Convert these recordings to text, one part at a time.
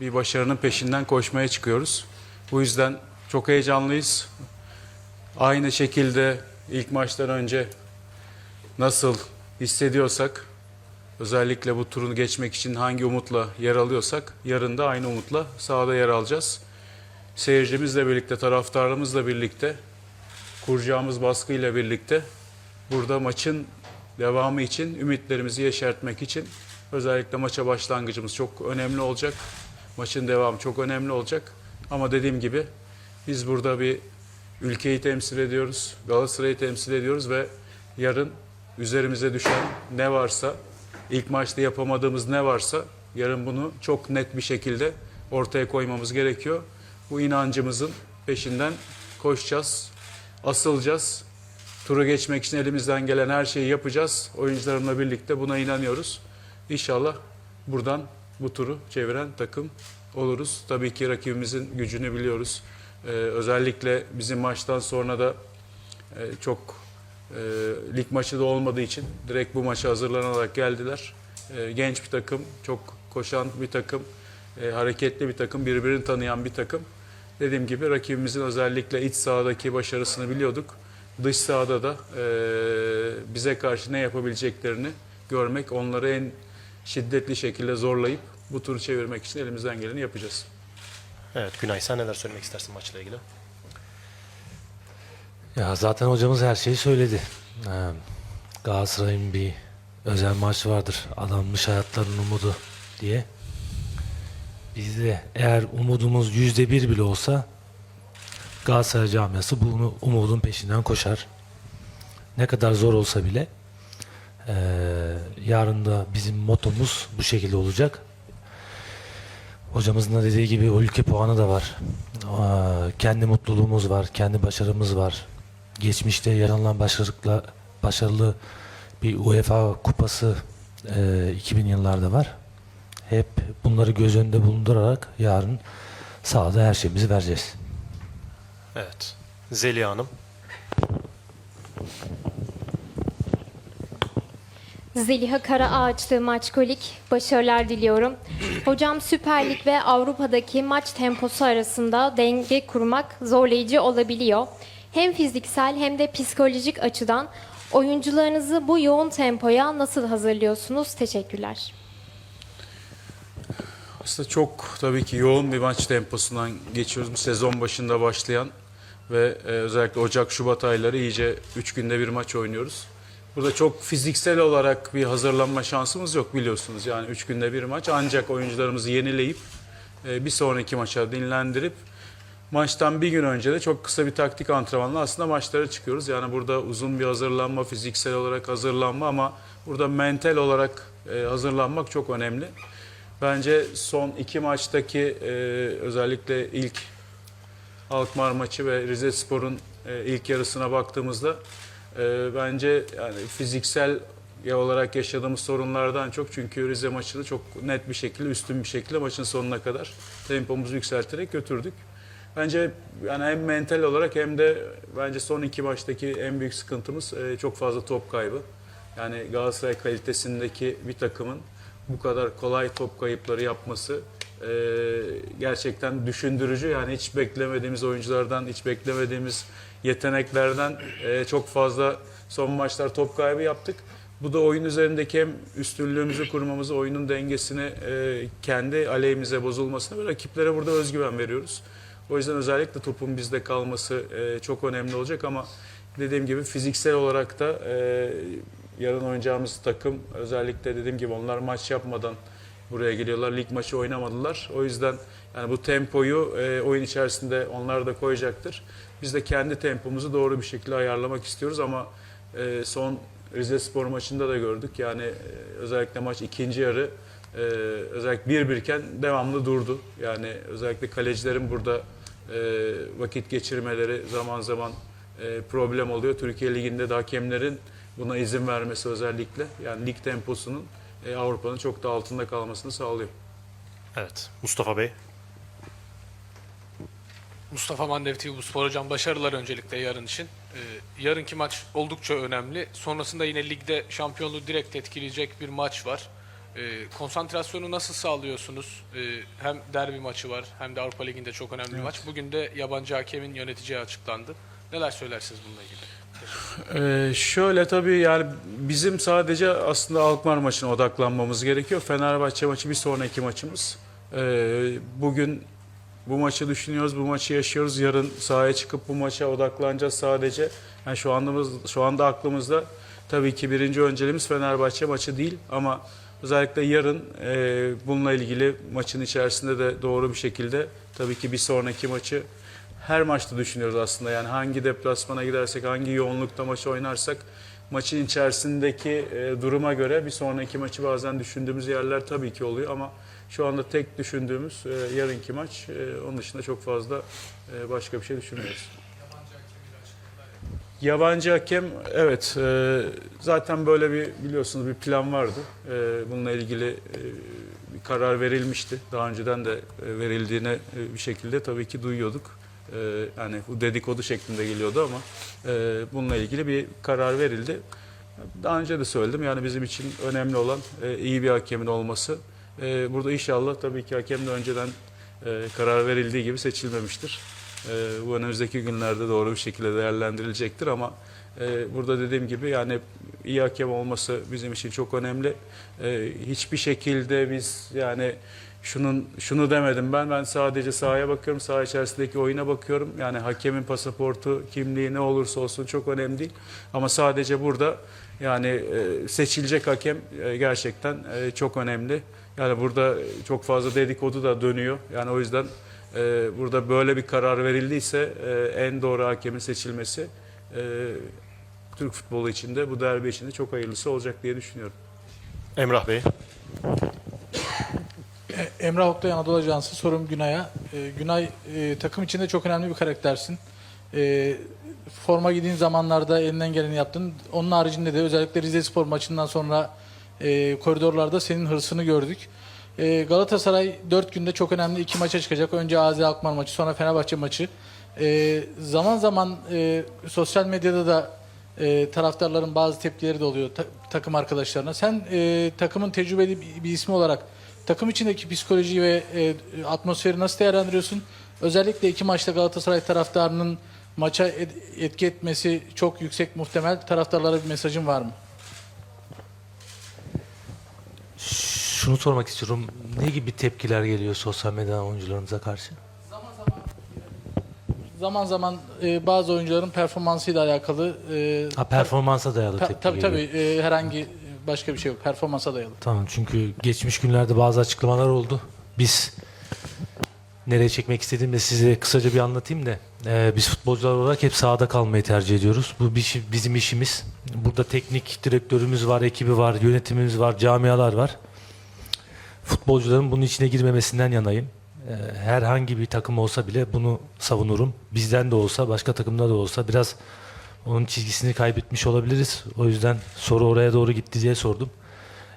bir başarının peşinden koşmaya çıkıyoruz. Bu yüzden çok heyecanlıyız. Aynı şekilde ilk maçtan önce nasıl hissediyorsak, özellikle bu turunu geçmek için hangi umutla yer alıyorsak, yarın da aynı umutla sahada yer alacağız. Seyircimizle birlikte, taraftarımızla birlikte, kuracağımız baskıyla birlikte burada maçın devamı için, ümitlerimizi yeşertmek için özellikle maça başlangıcımız çok önemli olacak. Maçın devamı çok önemli olacak. Ama dediğim gibi biz burada bir ülkeyi temsil ediyoruz, Galatasaray'ı temsil ediyoruz ve yarın üzerimize düşen ne varsa, ilk maçta yapamadığımız ne varsa yarın bunu çok net bir şekilde ortaya koymamız gerekiyor. Bu inancımızın peşinden koşacağız, asılacağız. Turu geçmek için elimizden gelen her şeyi yapacağız. Oyuncularımla birlikte buna inanıyoruz. İnşallah buradan bu turu çeviren takım oluruz. Tabii ki rakibimizin gücünü biliyoruz. Ee, özellikle bizim maçtan sonra da e, çok e, lig maçı da olmadığı için direkt bu maça hazırlanarak geldiler. E, genç bir takım, çok koşan bir takım, e, hareketli bir takım, birbirini tanıyan bir takım. Dediğim gibi rakibimizin özellikle iç sahadaki başarısını biliyorduk. Dış sahada da e, bize karşı ne yapabileceklerini görmek, onları en şiddetli şekilde zorlayıp bu turu çevirmek için elimizden geleni yapacağız. Evet Günay sen neler söylemek istersin maçla ilgili? Ya zaten hocamız her şeyi söyledi. Ee, Galatasaray'ın bir özel maçı vardır. Adanmış hayatların umudu diye. Biz de eğer umudumuz yüzde bir bile olsa Galatasaray camiası bunu umudun peşinden koşar. Ne kadar zor olsa bile ee, yarın da bizim motomuz bu şekilde olacak. Hocamızın da dediği gibi o ülke puanı da var. Aa, kendi mutluluğumuz var, kendi başarımız var. Geçmişte yaşanılan başarılıkla başarılı bir UEFA kupası e, 2000 yıllarda var. Hep bunları göz önünde bulundurarak yarın sahada her şeyimizi vereceğiz. Evet. Zeliha Hanım. Zeliha Karaağaçlı Maçkolik başarılar diliyorum. Hocam Süper Lig ve Avrupa'daki maç temposu arasında denge kurmak zorlayıcı olabiliyor. Hem fiziksel hem de psikolojik açıdan oyuncularınızı bu yoğun tempoya nasıl hazırlıyorsunuz? Teşekkürler. Aslında çok tabii ki yoğun bir maç temposundan geçiyoruz. Sezon başında başlayan ve e, özellikle Ocak-Şubat ayları iyice 3 günde bir maç oynuyoruz. Burada çok fiziksel olarak bir hazırlanma şansımız yok biliyorsunuz. Yani 3 günde bir maç ancak oyuncularımızı yenileyip e, bir sonraki maça dinlendirip maçtan bir gün önce de çok kısa bir taktik antrenmanla aslında maçlara çıkıyoruz. Yani burada uzun bir hazırlanma, fiziksel olarak hazırlanma ama burada mental olarak e, hazırlanmak çok önemli. Bence son iki maçtaki e, özellikle ilk Alkmaar maçı ve Rize Spor'un ilk yarısına baktığımızda e, bence yani fiziksel ya olarak yaşadığımız sorunlardan çok çünkü Rize maçını çok net bir şekilde üstün bir şekilde maçın sonuna kadar tempomuzu yükselterek götürdük. Bence yani hem mental olarak hem de bence son iki maçtaki en büyük sıkıntımız e, çok fazla top kaybı. Yani Galatasaray kalitesindeki bir takımın bu kadar kolay top kayıpları yapması e, gerçekten düşündürücü. Yani hiç beklemediğimiz oyunculardan, hiç beklemediğimiz yeteneklerden e, çok fazla son maçlar top kaybı yaptık. Bu da oyun üzerindeki hem üstünlüğümüzü kurmamızı, oyunun dengesini e, kendi aleyhimize bozulmasını ve rakiplere burada özgüven veriyoruz. O yüzden özellikle topun bizde kalması e, çok önemli olacak ama dediğim gibi fiziksel olarak da e, yarın oynayacağımız takım özellikle dediğim gibi onlar maç yapmadan buraya geliyorlar. Lig maçı oynamadılar. O yüzden yani bu tempoyu e, oyun içerisinde onlar da koyacaktır. Biz de kendi tempomuzu doğru bir şekilde ayarlamak istiyoruz ama e, son Rize Spor maçında da gördük. Yani e, özellikle maç ikinci yarı e, özellikle bir birken devamlı durdu. Yani özellikle kalecilerin burada e, vakit geçirmeleri zaman zaman e, problem oluyor. Türkiye Ligi'nde de hakemlerin buna izin vermesi özellikle yani lig temposunun e, Avrupa'nın çok da altında kalmasını sağlıyor. Evet. Mustafa Bey. Mustafa Mandev TV spor hocam başarılar öncelikle yarın için. Ee, yarınki maç oldukça önemli. Sonrasında yine ligde şampiyonluğu direkt etkileyecek bir maç var. E, konsantrasyonu nasıl sağlıyorsunuz? E, hem derbi maçı var hem de Avrupa Ligi'nde çok önemli bir maç. Bugün de yabancı hakemin yöneteceği açıklandı. Neler söylersiniz bununla ilgili? Ee, şöyle tabii yani bizim sadece aslında Alkmaar maçına odaklanmamız gerekiyor. Fenerbahçe maçı bir sonraki maçımız. Ee, bugün bu maçı düşünüyoruz, bu maçı yaşıyoruz. Yarın sahaya çıkıp bu maça odaklanacağız sadece. Yani şu andımız, şu anda aklımızda tabii ki birinci önceliğimiz Fenerbahçe maçı değil ama özellikle yarın e, bununla ilgili maçın içerisinde de doğru bir şekilde tabii ki bir sonraki maçı her maçta düşünüyoruz aslında. Yani hangi deplasmana gidersek, hangi yoğunlukta maçı oynarsak maçın içerisindeki e, duruma göre bir sonraki maçı bazen düşündüğümüz yerler tabii ki oluyor ama şu anda tek düşündüğümüz e, yarınki maç. E, onun dışında çok fazla e, başka bir şey düşünmüyoruz. Yabancı hakem evet e, zaten böyle bir biliyorsunuz bir plan vardı. E, bununla ilgili e, bir karar verilmişti. Daha önceden de e, verildiğine e, bir şekilde tabii ki duyuyorduk. E, yani bu dedikodu şeklinde geliyordu ama e, bununla ilgili bir karar verildi. Daha önce de söyledim yani bizim için önemli olan e, iyi bir hakemin olması. E, burada inşallah tabii ki hakem de önceden e, karar verildiği gibi seçilmemiştir. E, bu önümüzdeki günlerde doğru bir şekilde değerlendirilecektir ama e, burada dediğim gibi yani iyi hakem olması bizim için çok önemli. E, hiçbir şekilde biz yani şunun şunu demedim ben ben sadece sahaya bakıyorum saha içerisindeki oyuna bakıyorum yani hakemin pasaportu kimliği ne olursa olsun çok önemli değil ama sadece burada yani e, seçilecek hakem e, gerçekten e, çok önemli yani burada çok fazla dedikodu da dönüyor yani o yüzden e, burada böyle bir karar verildiyse e, en doğru hakemin seçilmesi e, Türk futbolu içinde bu derbi içinde çok hayırlısı olacak diye düşünüyorum. Emrah Bey. E, Emrah Oktay Anadolu Ajansı sorum Günay'a. E, Günay e, takım içinde çok önemli bir karaktersin. E, forma giydiğin zamanlarda elinden geleni yaptın. Onun haricinde de özellikle Rize Spor maçından sonra e, koridorlarda senin hırsını gördük. E, Galatasaray 4 günde çok önemli iki maça çıkacak. Önce AZ Alkmaar maçı sonra Fenerbahçe maçı. E, zaman zaman e, sosyal medyada da e, taraftarların bazı tepkileri de oluyor ta- takım arkadaşlarına. Sen e, takımın tecrübeli bir, bir ismi olarak takım içindeki psikolojiyi ve e, atmosferi nasıl değerlendiriyorsun? Özellikle iki maçta Galatasaray taraftarının maça et- etki etmesi çok yüksek muhtemel. Taraftarlara bir mesajın var mı? Şunu sormak istiyorum. Ne gibi tepkiler geliyor sosyal medya oyuncularımıza karşı? Zaman zaman e, bazı oyuncuların performansıyla alakalı e, Ha, performansa dayalı ta- tepki tabii geliyor. tabii e, herhangi başka bir şey yok. Performansa dayalı. Tamam çünkü geçmiş günlerde bazı açıklamalar oldu. Biz nereye çekmek istediğimde size kısaca bir anlatayım da. Ee, biz futbolcular olarak hep sahada kalmayı tercih ediyoruz. Bu bir- bizim işimiz. Burada teknik direktörümüz var, ekibi var, yönetimimiz var, camialar var. Futbolcuların bunun içine girmemesinden yanayım. Ee, herhangi bir takım olsa bile bunu savunurum. Bizden de olsa, başka takımda da olsa biraz onun çizgisini kaybetmiş olabiliriz. O yüzden soru oraya doğru gitti diye sordum.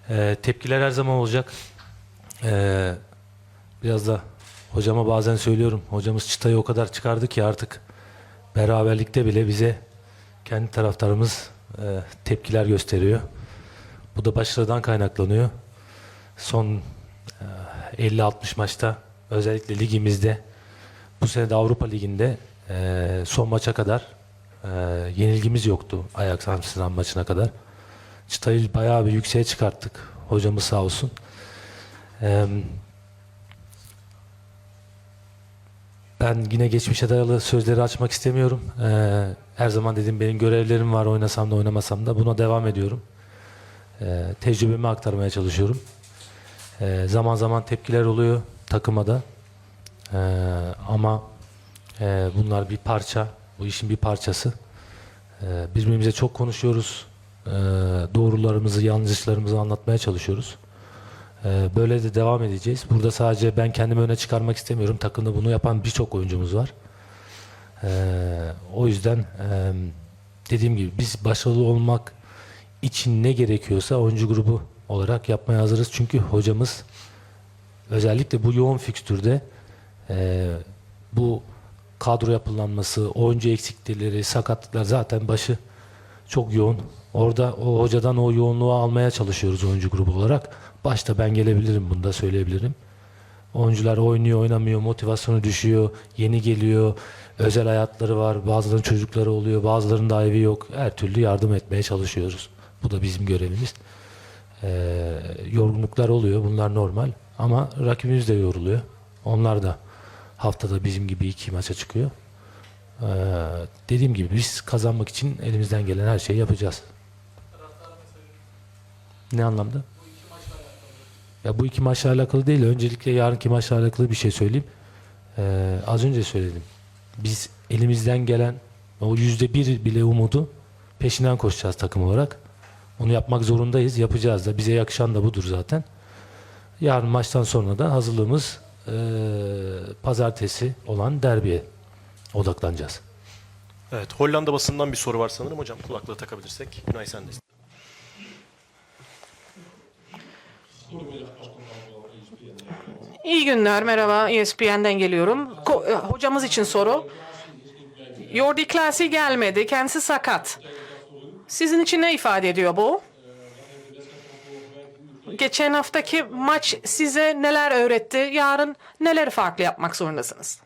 Ee, tepkiler her zaman olacak. Ee, biraz da hocama bazen söylüyorum. Hocamız çıtayı o kadar çıkardı ki artık beraberlikte bile bize kendi taraftarımız e, tepkiler gösteriyor. Bu da başarıdan kaynaklanıyor. Son 50-60 maçta özellikle ligimizde bu sene de Avrupa Ligi'nde e, son maça kadar e, yenilgimiz yoktu Ajax Amsterdam maçına kadar. Çıtayı bayağı bir yükseğe çıkarttık. Hocamız sağ olsun. Ben yine geçmişe dayalı sözleri açmak istemiyorum. Her zaman dedim benim görevlerim var oynasam da oynamasam da buna devam ediyorum. Tecrübemi aktarmaya çalışıyorum. Eee, zaman zaman tepkiler oluyor takıma da. Eee, ama eee, bunlar bir parça, bu işin bir parçası. Eee, birbirimize çok konuşuyoruz. Eee, doğrularımızı, yanlışlarımızı anlatmaya çalışıyoruz. Eee, böyle de devam edeceğiz. Burada sadece ben kendimi öne çıkarmak istemiyorum. Takımda bunu yapan birçok oyuncumuz var. Eee, o yüzden eee, dediğim gibi biz başarılı olmak için ne gerekiyorsa oyuncu grubu olarak yapmaya hazırız. Çünkü hocamız özellikle bu yoğun fikstürde eee, bu kadro yapılanması, oyuncu eksiklikleri, sakatlıklar zaten başı çok yoğun. Orada o hocadan o yoğunluğu almaya çalışıyoruz oyuncu grubu olarak. başta ben gelebilirim bunu da söyleyebilirim. Oyuncular oynuyor oynamıyor motivasyonu düşüyor yeni geliyor özel hayatları var bazılarının çocukları oluyor bazılarının da evi yok her türlü yardım etmeye çalışıyoruz. Bu da bizim görevimiz. Ee, yorgunluklar oluyor bunlar normal ama rakibimiz de yoruluyor. Onlar da haftada bizim gibi iki maça çıkıyor. Ee, dediğim gibi biz kazanmak için elimizden gelen her şeyi yapacağız. Ne anlamda? Ya bu iki maçla alakalı değil. Öncelikle yarınki maçla alakalı bir şey söyleyeyim. Ee, az önce söyledim. Biz elimizden gelen o yüzde bir bile umudu peşinden koşacağız takım olarak. Onu yapmak zorundayız. Yapacağız da. Bize yakışan da budur zaten. Yarın maçtan sonra da hazırlığımız eee, pazartesi olan derbiye odaklanacağız. Evet, Hollanda basından bir soru var sanırım hocam. Kulaklığı takabilirsek. Günay sendeyiz. İyi günler, merhaba. ESPN'den geliyorum. Ko- e, hocamız için soru. Jordi Klasi gelmedi, kendisi sakat. Sizin için ne ifade ediyor bu? Geçen haftaki maç size neler öğretti? Yarın neler farklı yapmak zorundasınız?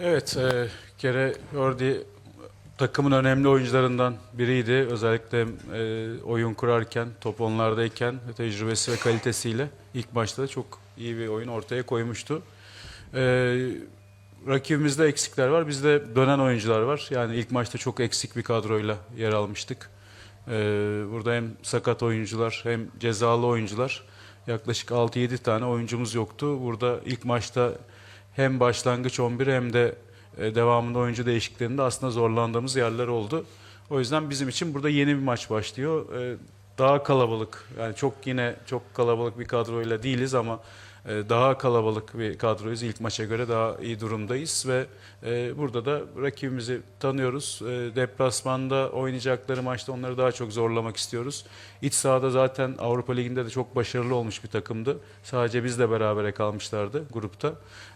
Evet, e, kere Jordi takımın önemli oyuncularından biriydi. Özellikle e, oyun kurarken, top onlardayken tecrübesi ve kalitesiyle ilk da çok iyi bir oyun ortaya koymuştu. E, rakibimizde eksikler var, bizde dönen oyuncular var. Yani ilk maçta çok eksik bir kadroyla yer almıştık. E, burada hem sakat oyuncular hem cezalı oyuncular yaklaşık 6-7 tane oyuncumuz yoktu. Burada ilk maçta hem başlangıç 11 hem de e, devamında oyuncu değişikliklerinde aslında zorlandığımız yerler oldu. O yüzden bizim için burada yeni bir maç başlıyor. E, Daha kalabalık yani çok yine çok kalabalık bir kadroyla değiliz ama daha kalabalık bir kadroyuz. İlk maça göre daha iyi durumdayız ve e, burada da rakibimizi tanıyoruz. E, Deplasmanda oynayacakları maçta onları daha çok zorlamak istiyoruz. İç sahada zaten Avrupa Ligi'nde de çok başarılı olmuş bir takımdı. Sadece bizle berabere kalmışlardı grupta.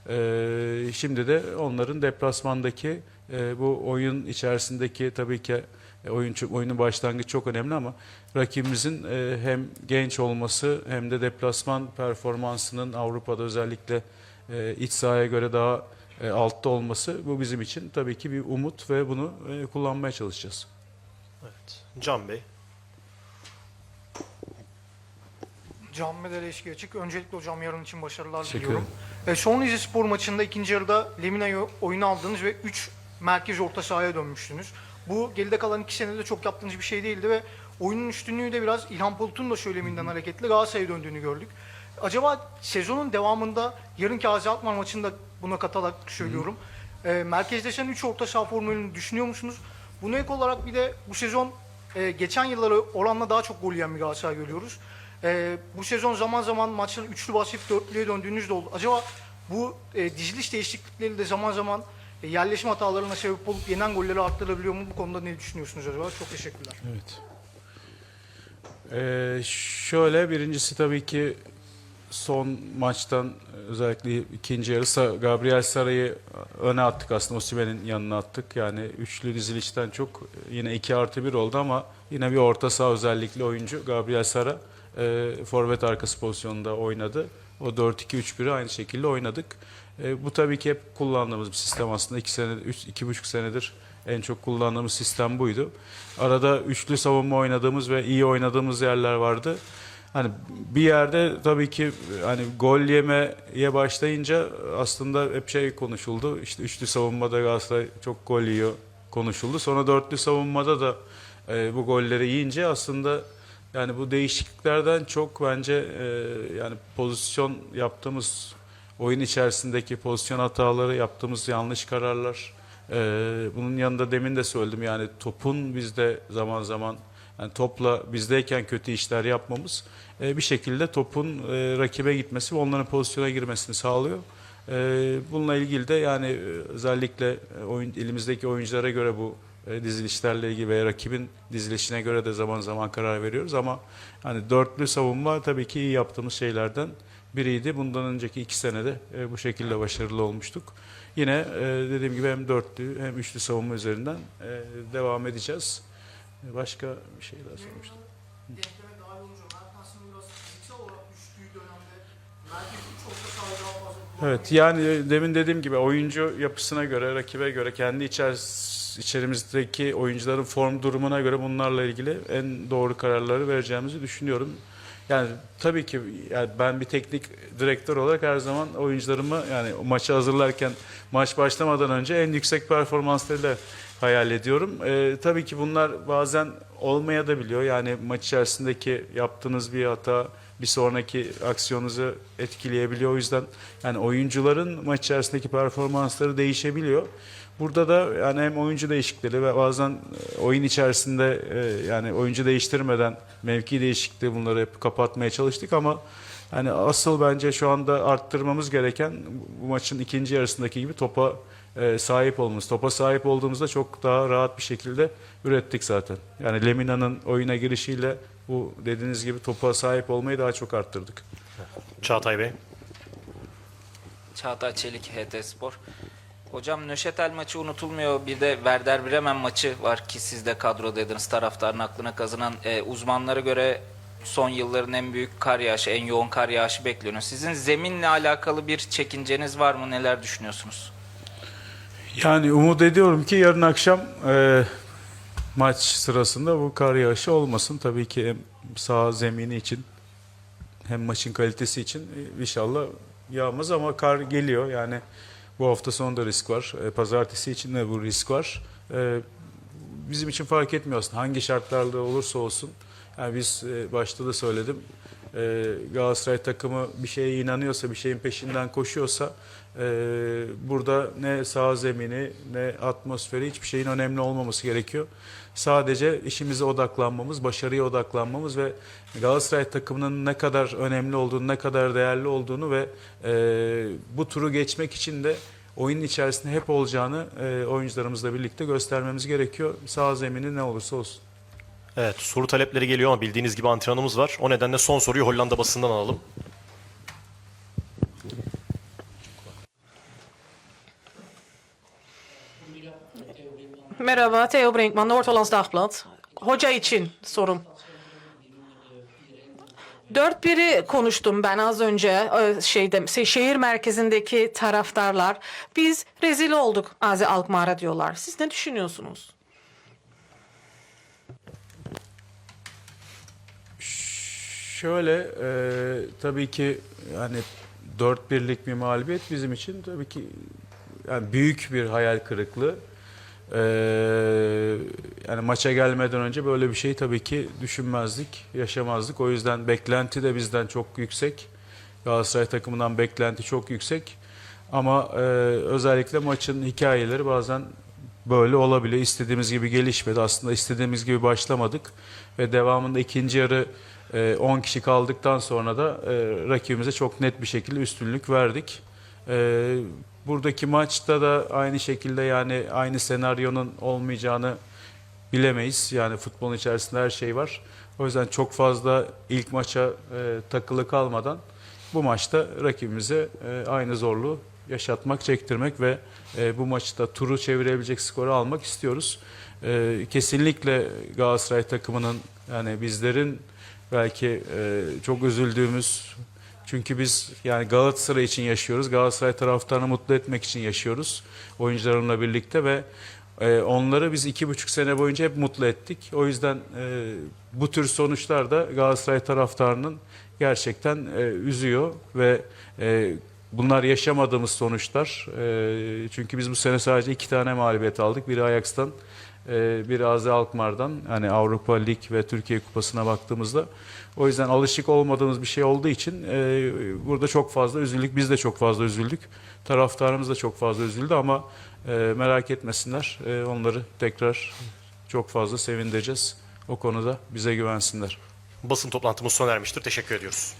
E, Şimdi de onların deplasmandaki bu oyun içerisindeki tabii ki e, oyun oyunun başlangıcı çok önemli ama rakibimizin e, hem genç olması hem de deplasman performansının Avrupa'da özellikle e, iç sahaya göre daha e, altta olması bu bizim için tabii ki bir umut ve bunu e, kullanmaya çalışacağız. Evet. Can Bey. Can Medel eşki açık. Öncelikle hocam yarın için başarılar Teşekkür diliyorum. E, son Rize Spor maçında ikinci yarıda Lemina'yı oyuna aldınız ve 3 merkez orta sahaya dönmüştünüz. Bu geride kalan iki senede çok yaptığınız bir şey değildi ve oyunun üstünlüğü de biraz İlhan Palut'un da söyleminden hareketle Galatasaray'a döndüğünü gördük. Acaba sezonun devamında yarınki Azi Alkmaar maçında buna katarak söylüyorum. E, merkezleşen 3 orta saha formülünü düşünüyor musunuz? Buna ek olarak bir de bu sezon e, geçen yıllara oranla daha çok gol yiyen bir Galatasaray görüyoruz. E, bu sezon zaman zaman maçları üçlü basıp dörtlüye döndüğünüz de oldu. Acaba bu e, diziliş değişiklikleri de zaman zaman e, yerleşme hatalarına sebep olup yenen golleri arttırabiliyor mu? Bu konuda ne düşünüyorsunuz acaba? Çok teşekkürler. Evet. Ee, şöyle birincisi tabii ki son maçtan özellikle ikinci yarı Gabriel Saray'ı öne attık aslında Osimhen'in yanına attık. Yani üçlü dizilişten çok yine 2 artı 1 oldu ama yine bir orta saha özellikle oyuncu Gabriel Sara e, forvet arkası pozisyonunda oynadı. O 4-2-3-1'i aynı şekilde oynadık. E, bu tabii ki hep kullandığımız bir sistem aslında. 2 sene, 3, iki buçuk senedir en çok kullandığımız sistem buydu. Arada üçlü savunma oynadığımız ve iyi oynadığımız yerler vardı. Hani bir yerde tabii ki hani gol yemeye başlayınca aslında hep şey konuşuldu. İşte üçlü savunmada Galatasaray çok gol yiyor konuşuldu. Sonra dörtlü savunmada da e, bu golleri yiyince aslında yani bu değişikliklerden çok bence e, yani pozisyon yaptığımız oyun içerisindeki pozisyon hataları, yaptığımız yanlış kararlar. e, bunun yanında demin de söyledim yani topun bizde zaman zaman yani topla bizdeyken kötü işler yapmamız e, bir şekilde topun e, rakibe gitmesi ve onların pozisyona girmesini sağlıyor. E, bununla ilgili de yani e, özellikle e, oyun, elimizdeki oyunculara göre bu e, dizilişlerle ilgili veya rakibin dizilişine göre de zaman zaman karar veriyoruz ama hani dörtlü savunma tabii ki iyi yaptığımız şeylerden biriydi. Bundan önceki iki senede e, bu şekilde başarılı olmuştuk. Yine e, dediğim gibi hem dörtlü hem üçlü savunma üzerinden e, devam edeceğiz. Başka bir şey daha sormuştum. Evet yani demin dediğim gibi oyuncu yapısına göre, rakibe göre, kendi içeris- içerimizdeki oyuncuların form durumuna göre bunlarla ilgili en doğru kararları vereceğimizi düşünüyorum. Yani tabii ki yani ben bir teknik direktör olarak her zaman oyuncularımı yani maçı hazırlarken maç başlamadan önce en yüksek performanslarıyla hayal ediyorum. Ee, tabii ki bunlar bazen olmaya da biliyor. Yani maç içerisindeki yaptığınız bir hata bir sonraki aksiyonunuzu etkileyebiliyor. O yüzden yani oyuncuların maç içerisindeki performansları değişebiliyor. Burada da yani hem oyuncu değişiklikleri ve bazen e, oyun içerisinde e, yani oyuncu değiştirmeden mevki değişikliği bunları hep kapatmaya çalıştık ama hani asıl bence şu anda arttırmamız gereken bu maçın ikinci yarısındaki gibi topa e, sahip olmamız. Topa sahip olduğumuzda çok daha rahat bir şekilde ürettik zaten. Yani Lemina'nın oyuna girişiyle bu dediğiniz gibi topa sahip olmayı daha çok arttırdık. Çağatay Bey. Çağatay Çelik, HT Spor. Hocam Nöşetel maçı unutulmuyor. Bir de Werder Bremen maçı var ki siz de kadrodaydınız. Taraftarın aklına kazınan e, uzmanlara göre son yılların en büyük kar yağışı, en yoğun kar yağışı bekleniyor. Sizin zeminle alakalı bir çekinceniz var mı? Neler düşünüyorsunuz? Yani umut ediyorum ki yarın akşam e, maç sırasında bu kar yağışı olmasın. Tabii ki hem sağ zemini için hem maçın kalitesi için e, inşallah yağmaz ama kar geliyor. Yani bu hafta sonunda risk var. E, pazartesi için de bu risk var. E, bizim için fark etmiyor aslında hangi şartlarda olursa olsun. Yani biz e, başta da söyledim. E, Galatasaray takımı bir şeye inanıyorsa, bir şeyin peşinden koşuyorsa e, burada ne sağ zemini ne atmosferi hiçbir şeyin önemli olmaması gerekiyor. Sadece işimize odaklanmamız, başarıya odaklanmamız ve Galatasaray takımının ne kadar önemli olduğunu, ne kadar değerli olduğunu ve e, bu turu geçmek için de oyunun içerisinde hep olacağını e, oyuncularımızla birlikte göstermemiz gerekiyor. Sağ zemini ne olursa olsun. Evet soru talepleri geliyor ama bildiğiniz gibi antrenmanımız var. O nedenle son soruyu Hollanda basından alalım. Merhaba, Theo Brinkman, Noord-Hollands Dagblad. Hoca için sorum. 4-1'i konuştum ben az önce e, şeyde se- şehir merkezindeki taraftarlar. Biz rezil olduk Azi Alkmaar'a diyorlar. Siz ne düşünüyorsunuz? Şöyle e, tabii ki yani 4 birlik bir mağlubiyet bizim için tabii ki yani büyük bir hayal kırıklığı. E, yani maça gelmeden önce böyle bir şey tabii ki düşünmezdik, yaşamazdık. O yüzden beklenti de bizden çok yüksek. Galatasaray takımından beklenti çok yüksek. Ama e, özellikle maçın hikayeleri bazen böyle olabiliyor. İstediğimiz gibi gelişmedi. Aslında istediğimiz gibi başlamadık. Ve devamında ikinci yarı e, 10 kişi kaldıktan sonra da e, rakibimize çok net bir şekilde üstünlük verdik. E, buradaki maçta da aynı şekilde yani aynı senaryonun olmayacağını bilemeyiz. Yani futbolun içerisinde her şey var. O yüzden çok fazla ilk maça e, takılı kalmadan bu maçta rakibimize e, aynı zorluğu yaşatmak, çektirmek ve e, bu maçta turu çevirebilecek skoru almak istiyoruz. E, kesinlikle Galatasaray takımının yani bizlerin belki e, çok üzüldüğümüz çünkü biz yani Galatasaray için yaşıyoruz. Galatasaray taraftarını mutlu etmek için yaşıyoruz oyuncularımla birlikte ve e, onları biz iki buçuk sene boyunca hep mutlu ettik. O yüzden e, bu tür sonuçlar da Galatasaray taraftarının gerçekten e, üzüyor ve e, bunlar yaşamadığımız sonuçlar. E, çünkü biz bu sene sadece iki tane mağlubiyet aldık. Biri Ajax'tan, e, biri Azi Alkmaar'dan. Hani Avrupa Lig ve Türkiye Kupası'na baktığımızda. O yüzden alışık olmadığımız bir şey olduğu için e, burada çok fazla üzüldük. Biz de çok fazla üzüldük. Taraftarımız da çok fazla üzüldü ama e, merak etmesinler. E, onları tekrar çok fazla sevindireceğiz. O konuda bize güvensinler. Basın toplantımız sona ermiştir. Teşekkür ediyoruz.